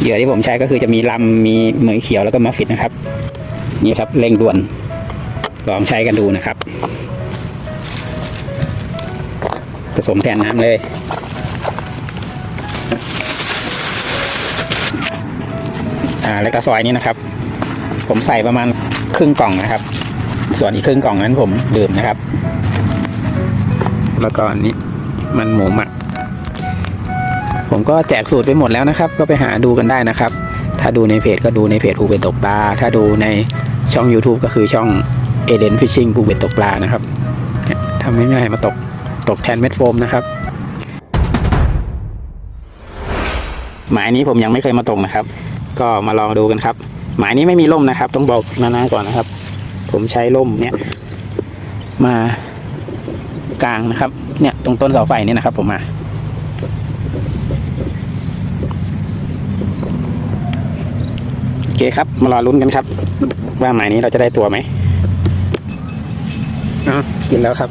เหยื่อที่ผมใช้ก็คือจะมีลำมีเหมยเขียวแล้วก็มาฟิตนะครับ นี่ครับเร่งด่วน ลองใช้กันดูนะครับ ผสมแทนน้ำเลยอ่าแล้วก็ซอยนี้นะครับ ผมใส่ประมาณครึ่งกล่องนะครับ ส่วนอีกครึ่งกล่องนั้นผมดื่มนะครับ แล้วก็อันนี้มันหมูหมัก ผมก็แจกสูตรไปหมดแล้วนะครับ ก็ไปหาดูกันได้นะครับ ถ้าดูในเพจก็ดูในเพจภูเก็ตตกปลา ถ้าดูในช่อง YouTube ก็คือช่องเอเดนฟิชชิงภูเก็ตตกปลานะครับทำง่ายๆมาตกตกแทนเม็ดโฟมนะครับหมายนี้ผมยังไม่เคยมาตกนะครับ ก็มาลองดูกันครับ หมายนี้ไม่มีร่มนะครับ ต้องบอกนานาก่อนนะครับ ผมใช้ร่มเนี่ย มากลางนะครับ เนี่ยตรงต้นเสาไฟนี่นะครับ ผมมา โอ เคครับมารอลุ้นกันครับ ว่าหมายนี้เราจะได้ตัวไหมอ๋อกินแล้วครับ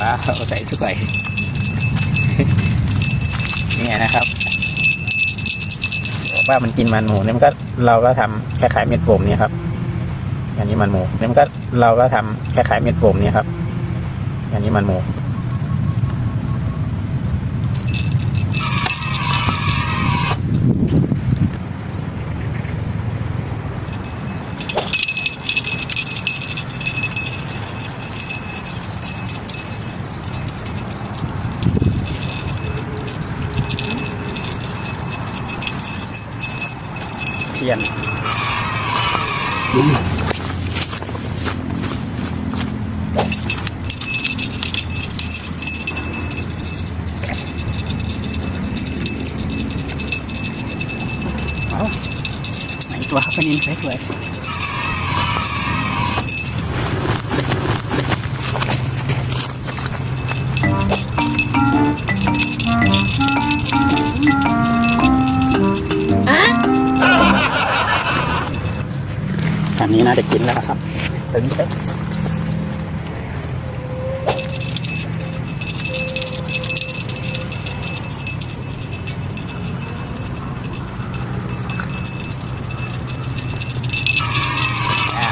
าวใส่สวยเนี่ยนะครับว่ามันกินมันหมูเนี่ยมันก็เราก็ทำคล้ายๆเม็ดโฟมเนี่ยครับอันนี้มันหมูเนี่ยมันก็เราก็ทำคล้ายๆเม็ดโฟมเนี่ยครับอันนี้มันหมู เทียนเอา บบนี้น่าจะกินแล้วครับถึงเถอะอะ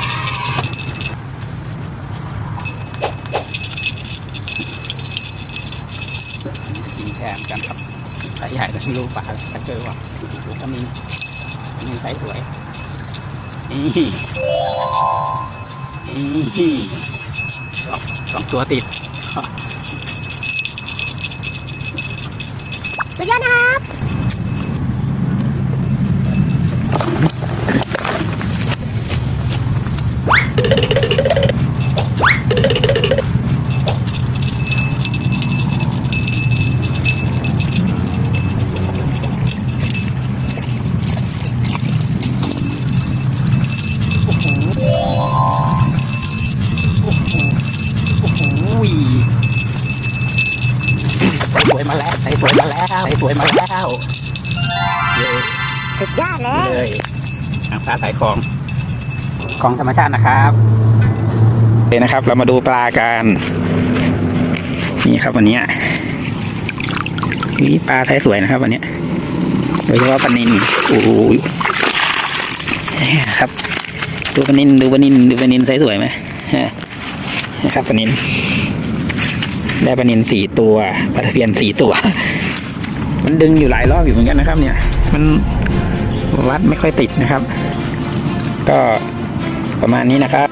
อันนี้จะกินแทนกันครับสายใหญ่แล้วลูกปลาถ้าเจอว่าลูกก็มีมีไซส์สวย นี่นี่สองสองตัวติด สุดยอดนะครับ แล้วใส่สวยมาแล้วเย้สุดยอดเลยเลยนางฟ้าสายของของธรรมชาตินะครับโอเคนะครับ เรามาดูปลากันนี่ครับวันนี้วิปลาไทยสวยนะครับ วันนี้โดยเฉพาะปลานินโอ้โหเนี่ยครับดูปลานินดูปลานินดูปลานินไซส์สวยไหมฮะนะครับปลานินได้ปลานินสี่ตัวปลาตะเพียนสี่ตัว มันดึงอยู่หลายรอบอยู่เหมือนกันนะครับ เนี่ย มันวัดไม่ค่อยติดนะครับ ก็ประมาณนี้นะครับ